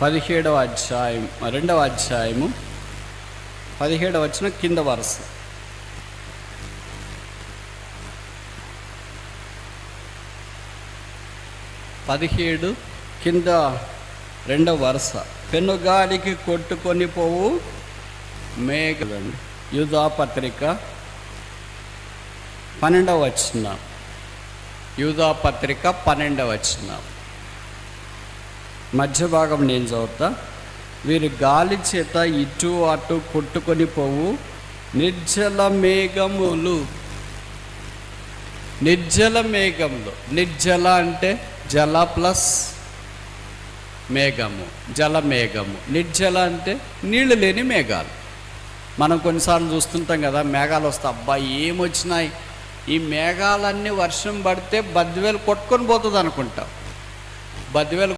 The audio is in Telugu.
పదిహేడవ అధ్యాయం రెండవ అధ్యాయము పదిహేడవ వచ్చిన కింద వరుస. పదిహేడు కింద రెండవ వరుస. పెనుగాలికి కొట్టుకొని పోవు మేఘలండి యూధాపత్రిక పన్నెండవ వచ్చిన యూదా పత్రిక పన్నెండవ వచ్చిన మధ్య భాగం నేను చదువుతా. వీరు గాలి చేత ఇటు అటు కొట్టుకొని పోవు. నిర్జల మేఘములు నిర్జల మేఘములు. నిర్జల అంటే జల ప్లస్ మేఘము జల మేఘము. నిర్జల అంటే నీళ్ళు లేని మేఘాలు. మనం కొన్నిసార్లు చూస్తుంటాం కదా మేఘాలు వస్తాయి. అబ్బాయి ఏమొచ్చినాయి? ఈ మేఘాలన్నీ వర్షం పడితే బద్దివేలు కొట్టుకొని పోతుంది అనుకుంటాం బద్దివేలు